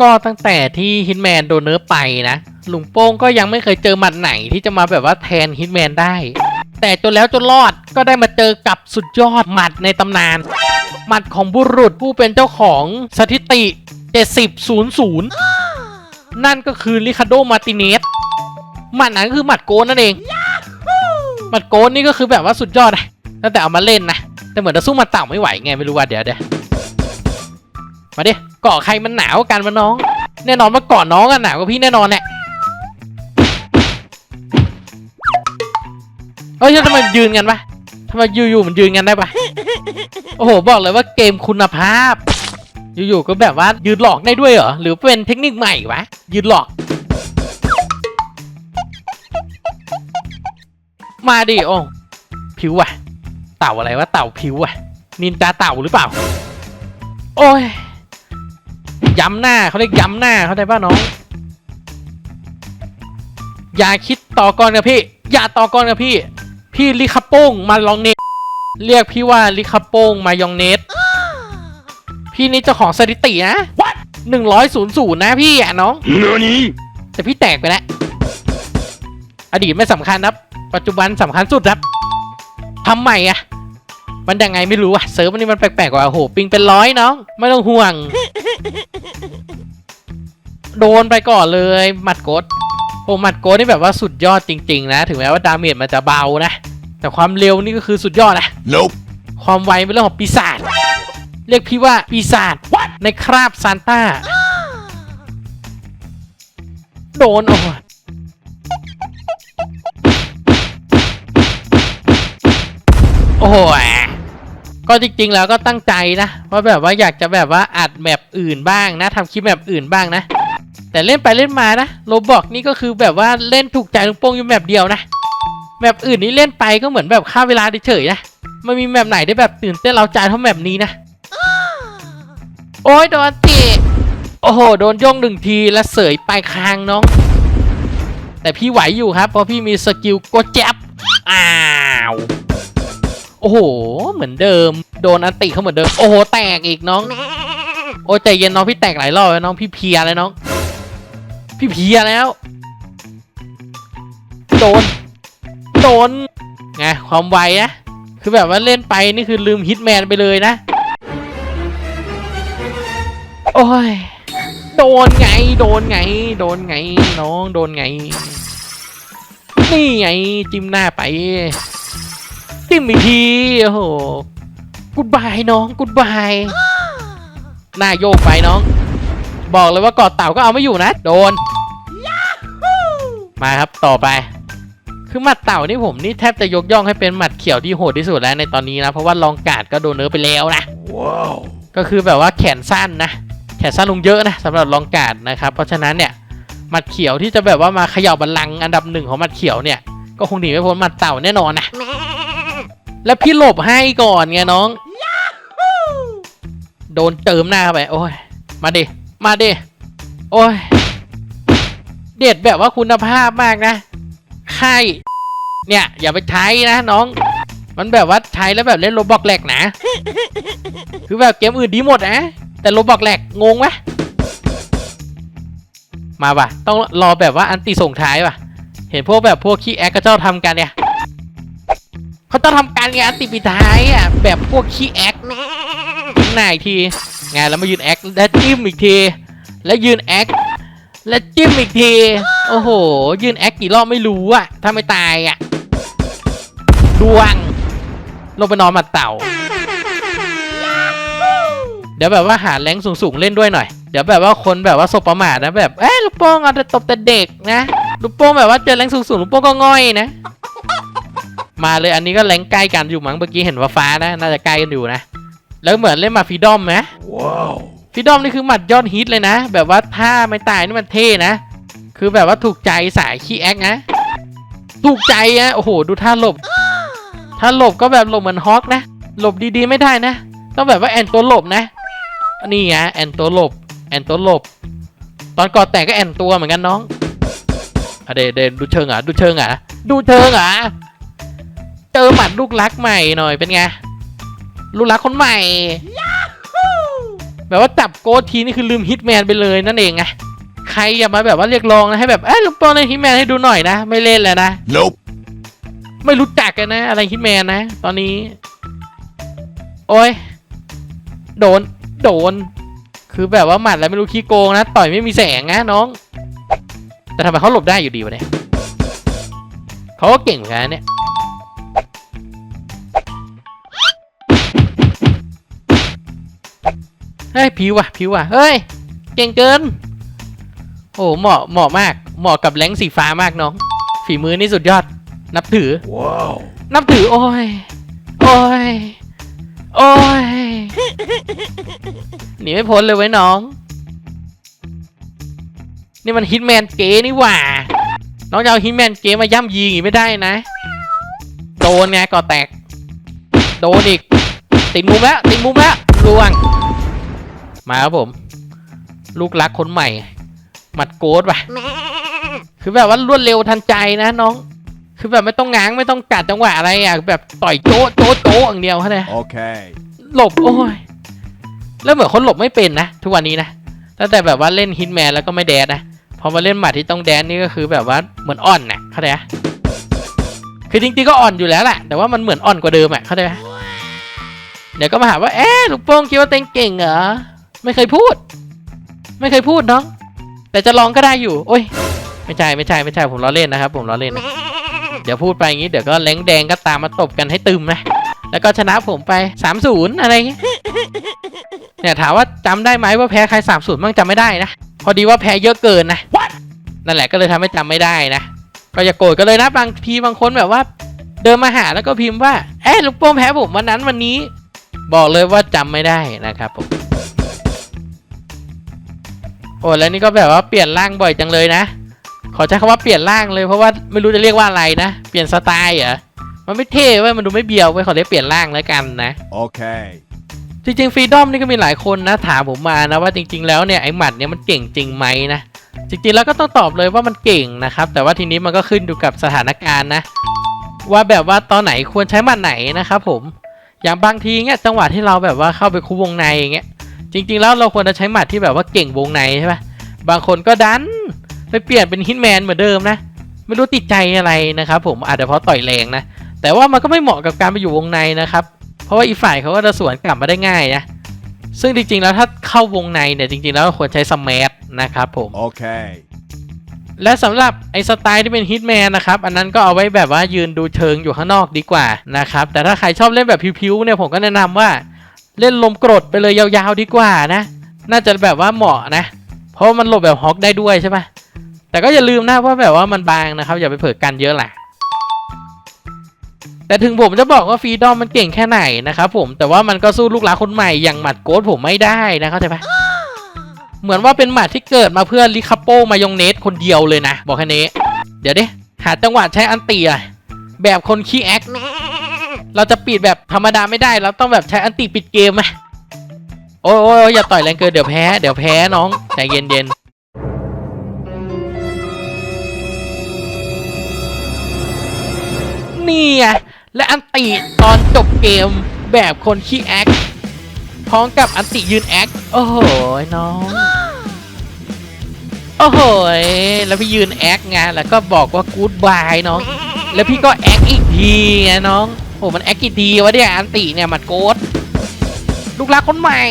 ก็ตั้งแต่ที่ฮิตแมนโดนเนิร์ฟไปนะลุงโป้งก็ยังไม่เคยเจอหมัดไหนที่จะมาแบบว่าแทนฮิตแมนได้ แต่จนแล้วจนรอดก็ได้มาเจอกับสุดยอดหมัดในตำนาน หมัดของบุรุษผู้เป็นเจ้าของสถิติ 70 00 นั่นก็คือลิคาโดมาติเนสหมัดนั้นก็คือหมัดโกนนั่นเอง หมัดโกนนี่ก็คือแบบว่าสุดยอดนะตั้งแต่เอามาเล่นนะ แต่เหมือนจะสู้หมาเต่าไม่ไหวไงไม่รู้ว่าเดี๋ยวเดี๋ยว มาดิเกาะใครมันหนาวกว่ากันวะน้อง แน่นอนว่าเกาะน้องอะหนาวกว่าพี่แน่นอนแหละเฮ้ยทำไมยืนกันปะทำไมอยู่ๆมันยืนกันได้ปะโอ้โหบอกเลยว่าเกมคุณภาพ อยู่ๆก็แบบว่ายืนหลอกได้ด้วยเหรอหรือเป็นเทคนิคใหม่วะยืนหลอกมาดิโอ้ผิวอะเต่าอะไรวะเต่าผิวอะนินจาเต่าหรือเปล่า โอ้ย ย้ำหน้าเขาเรียกย้ำหน้าเขาได้ป่ะน้อง อย่าคิดต่อกรกับพี่ อย่าต่อกรกับพี่ พี่ลิคาโป้งมาลองเนตเรียกพี่ว่าลิคาโป้งมายองเนตพี่นี่เจ้าของสถิตินะหนึ่งร้อยศูนย์ศูนย์นะพี่อะน้อง何แต่พี่แตกไปแล้ว อดีตไม่สำคัญครับ ปัจจุบันสำคัญสุดครับทำใหม่อะมันยังไงไม่รู้อะเซิร์ฟวันนี้มันแปลกๆกว่าโอ้โหปิงเป็นร้อยน้อง ไม่ต้องห่วง โดนไปก่อนเลยหมัดโกดโอ้หมัดโกดนี่แบบว่าสุดยอดจริง ๆ นะ ถึงแม้ว่าดาเมจมันจะเบานะ แต่ความเร็วนี่ก็คือสุดยอดนะ Nope ความไวเป็นเรื่องของปีศาจเรียกพี่ว่าปีศาจในคราบซานต้า โดนโอ้โหโอ้โห ก็จริงๆแล้วก็ตั้งใจนะว่าแบบว่าอยากจะแบบว่าอัดแมปอื่นบ้างนะทำคลิปแมปอื่นบ้างนะ แต่เล่นไปเล่นมานะโรบอกนี่ก็คือแบบว่าเล่นถูกใจลุงโป้งอยู่แมปเดียวนะแมปอื่นนี่เล่นไปก็เหมือนแบบฆ่าเวลาเฉยๆนะไม่มีแมปไหนได้แบบตื่นเต้นเราใจเท่าแมปนี้นะ โอ้ยโดนตีโอ้โหโดนย่องหนึ่งทีแล้วเสยปลายคางน้อง แต่พี่ไหวอยู่ครับเพราะพี่มีสกิลกแจ็บอ้าว โอ้โห เหมือนเดิม โดนอันติเขาเหมือนเดิม โอ้โห แตกอีกน้อง โอ้ใจเย็นน้องพี่แตกหลายรอบแล้วน้องพี่เพียแล้วน้อง พี่เพียแล้ว โดน โดน ไง ความไวนะ คือแบบว่าเล่นไปนี่คือลืมฮิตแมนไปเลยนะ โอ้ย โดนไง โดนไง โดนไง น้อง โดนไง นี่ไง จิ้มหน้าไป จิ้มอีกทีโอ้โหกุดบายน้องกุดบายหน้าโยกไปน้อง บอกเลยว่ากอดเต่าก็เอาไม่อยู่นะ โดน มาครับต่อไป คือหมัดเต่านี่ผมนี่แทบจะยกย่องให้เป็นหมัดเขียวที่โหดที่สุดแล้วในตอนนี้นะ เพราะว่าลองการ์ดก็โดนเนื้อไปแล้วนะ Wow ก็คือแบบว่าแขนสั้นนะ แขนสั้นลงเยอะนะสำหรับลองการ์ดนะครับ เพราะฉะนั้นเนี่ยหมัดเขียวที่จะแบบว่ามาเขย่าบัลลังก์อันดับหนึ่งของหมัดเขียวเนี่ยก็คงหนีไม่พ้นหมัดเต่าแน่นอนนะ แล้วพี่หลบให้ก่อนไงน้อง โดนเติมหน้าไป โอ้ย มาดิ มาดิ โอ้ย เด็ดแบบว่าคุณภาพมากนะค่ายเนี่ย อย่าไปใช้นะน้อง มันแบบว่าใช้แล้วแบบเล่นโรบอกแหลกนะ คือแบบเกมอื่นดีหมดนะ แต่โรบอกแหลกงงไหมมาป่ะ ต้องรอแบบว่าอันตีส่งท้ายป่ะ เห็นพวกแบบพวกขี้แอคก็ชอบทำกันเนี่ย เขาต้องทำการงอันติปิดท้ายอะแบบพวกขี้แอคยิ้มหน้าอีกทีไงแล้วมายืนแอคแล้วจิ้มอีกที แล้วยืนแอคแล้วจิ้มอีกที โอ้โห ยืนแอคกี่รอบไม่รู้อะถ้าไม่ตายอะดวง ลงไปนอนหมัดเต่า เดี๋ยวแบบว่าหาแรงสูงๆเล่นด้วยหน่อย เดี๋ยวแบบว่าคนแบบว่าสบประมาทนะแบบ เอ้ลูกโป่งเอาแต่ตบแต่เด็กนะ ลูกโป่งแบบว่าเจอแรงสูงๆลูกโป่งก็ง่อยนะ มาเลยอันนี้ก็แรงใกล้กันอยู่มั้งเมื่อกี้เห็นว่าฟ้านะน่าจะใกล้กันอยู่นะ แล้วเหมือนเล่นมาฟีดอมไหม Wow ฟีดอมนี่คือหมัดยอดฮิตเลยนะ แบบว่าท่าไม่ตายนี่มันเท่นะ คือแบบว่าถูกใจสายขี้แอคนะ ถูกใจอะโอ้โห ดูท่าหลบ ถ้าหลบก็แบบหลบเหมือนฮอกนะ หลบดีๆไม่ได้นะ ต้องแบบว่าแอนตัวหลบนะ นี่ไงแอนตัวหลบ แอนตัวหลบ ตอนก่อแตกก็แอนตัวเหมือนกันน้องอะเดเดดูเชิงอะดูเชิงอะดูเชิงอะ เจอหมัดลูกรักใหม่หน่อยเป็นไงลูกรักคนใหม่แบบว่าจับโกดทีนี่คือลืมฮิตแมนไปเลยนั่นเองไงใครอย่ามาแบบว่าเรียกร้องนะให้แบบเอ้ยลุงโป้งเล่นฮิตแมนให้ดูหน่อยนะ ไม่เล่นเลยนะ Nope. ไม่รู้จักกันนะ อะไรฮิตแมนนะ ตอนนี้ โอ้ยโดน โดน คือแบบว่าหมัดแล้วไม่รู้ขี้โกงนะ ต่อยไม่มีแสงนะน้อง แต่ทำไมเขาหลบได้อยู่ดีวะเนี่ยเขาก็เก่งเหมือนกันนะเนี่ย เฮ้ยผิวว่ะผิวว่ะเฮ้ยเก่งเกิน โอ้เหมาะเหมาะมากเหมาะกับแรงค์สีฟ้ามากน้อง ฝีมือนี่สุดยอด นับถือ Wow. นับถือโอ้ยโอ้ยโอ้ยหนีไม่พ้นเลยไว้ยน้อง นี่มันฮิตแมนเก๋นี่หว่า น้องจะเอาฮิตแมนเก๋มาย่ำยีอย่างงี้ไม่ได้นะ โดนไงก่อแตก โดนอีก ติดมุมแล้ว ติดมุมแล้วลวง มาครับผม ลูกรักคนใหม่ หมัดโกดว่ะคือแบบว่ารวดเร็วทันใจนะน้อง คือแบบไม่ต้องง้างไม่ต้องกัดจังหวะอะไรอะแบบต่อยโจ๊ะโจ๊ะโจ๊ะอย่างเดียวแค่นั้น Okay. หลบโอ้ยแล้วเหมือนคนหลบไม่เป็นนะทุกวันนี้นะตั้งแต่แบบว่าเล่นฮิตแมนแล้วก็ไม่แดดนะพอมาเล่นหมัดที่ต้องแดนนี่ก็คือแบบว่าเหมือนอ่อนนะเข้าใจไหมคือจริงๆก็อ่อนอยู่แล้วแหละแต่ว่ามันเหมือนอ่อนกว่าเดิมอะเข้าใจไหมเดี๋ยวก็มาหาว่าเอ๊ะลูกโป่งคิดว่าเต็งเก่งเหรอ ไม่เคยพูด ไม่เคยพูดน้อง แต่จะลองก็ได้อยู่ โอ้ย ไม่ใช่ไม่ใช่ไม่ใช่ผมล้อเล่นนะครับ ผมล้อเล่นนะเดี๋ยวพูดไปอย่างนี้เดี๋ยวก็แรงแดงก็ตามมาตบกันให้ตึมนะ แล้วก็ชนะผมไป3-0อะไรอย่างเงี้ยเนี่ยถามว่าจำได้ไหมว่าแพ้ใคร3-0บ้างจำไม่ได้นะ พอดีว่าแพ้เยอะเกินนะ นั่นแหละก็เลยทำให้จำไม่ได้นะ ก็อย่าโกรธกันเลยนะบางทีบางคนแบบว่า เดินมาหาแล้วก็พิมพ์ว่า เอ๊ะลูกโป่งแพ้ผมวันนั้นวันนี้ บอกเลยว่าจำไม่ได้นะครับผม โอ้แล้วนี่ก็แบบว่าเปลี่ยนร่างบ่อยจังเลยนะ ขอใช้คำว่าเปลี่ยนร่างเลยเพราะว่าไม่รู้จะเรียกว่าอะไรนะ เปลี่ยนสไตล์เหรอ มันไม่เท่เว้ย มันดูไม่เบียวเว้ย ขอเรียกเปลี่ยนร่างแล้วกันนะ Okay. จริงๆฟรีดอมนี่ก็มีหลายคนนะถามผมมานะว่าจริง ๆ แล้วเนี่ยไอ้หมัดเนี่ยมันเก่งจริงไหมนะ จริงๆแล้วก็ต้องตอบเลยว่ามันเก่งนะครับ แต่ว่าทีนี้มันก็ขึ้นอยู่กับสถานการณ์นะ ว่าแบบว่าตอนไหนควรใช้หมัดไหนนะครับผม อย่างบางทีเนี่ยจังหวะที่เราแบบว่าเข้าไปคุวงในอย่างเงี้ย จริง ๆ แล้วเราควรจะใช้หมัดที่แบบว่าเก่งวงในใช่ปะบางคนก็ดันไปเปลี่ยนเป็นฮิตแมนเหมือนเดิมนะ ไม่รู้ติดใจอะไรนะครับผมอาจจะเพราะต่อยแรงนะ แต่ว่ามันก็ไม่เหมาะกับการไปอยู่วงในนะครับ เพราะว่าอีกฝ่ายเขาก็จะสวนกลับมาได้ง่ายนะ ซึ่งจริง ๆ แล้วถ้าเข้าวงในเนี่ยจริง ๆ แล้วควรใช้สมัทนะครับผม Okay. และสำหรับไอ้สไตล์ที่เป็นฮิตแมนนะครับ อันนั้นก็เอาไว้แบบว่ายืนดูเชิงอยู่ข้างนอกดีกว่านะครับ แต่ถ้าใครชอบเล่นแบบพิวๆเนี่ยผมก็แนะนำว่า เล่นลมกรดไปเลยยาวๆดีกว่านะ น่าจะแบบว่าเหมาะนะ เพราะมันหลบแบบฮอกได้ด้วยใช่ปะแต่ก็อย่าลืมนะว่าแบบว่ามันบางนะครับ อย่าไปเผลอกันเยอะแหละแต่ถึงผมจะบอกว่าฟรีดอมมันเก่งแค่ไหนนะครับผมแต่ว่ามันก็สู้ลูกหลานคนใหม่อย่างหมัดโกดผมไม่ได้นะเข้าใจปะเหมือนว่าเป็นหมัดที่เกิดมาเพื่อลิคาโปมายองเนสคนเดียวเลยนะ บอกแค่นี้ เดี๋ยวดิหาจังหวะใช้อันตีอะแบบคนขี้แอค เราจะปิดแบบธรรมดาไม่ได้ เราต้องแบบใช้อันตีปิดเกมไหมโอ้ยโอ้ยอย่าต่อยแรงเกินเดี๋ยวแพ้ เดี๋ยวแพ้น้องใจเย็นเย็นนี่ไงและอันตีตอนจบเกมแบบคนขี้แอคพร้อมกับอันติยืนแอคโอ้โหน้องโอ้โหแล้วพี่ยืนแอคไงแล้วก็บอกว่ากู๊ดบายน้อง แล้วพี่ก็แอคอีกทีไงน้อง อ้มันแอคกิดีวะเนี่ยอันติเนี่ยมันโกดลูกรักคนใหม่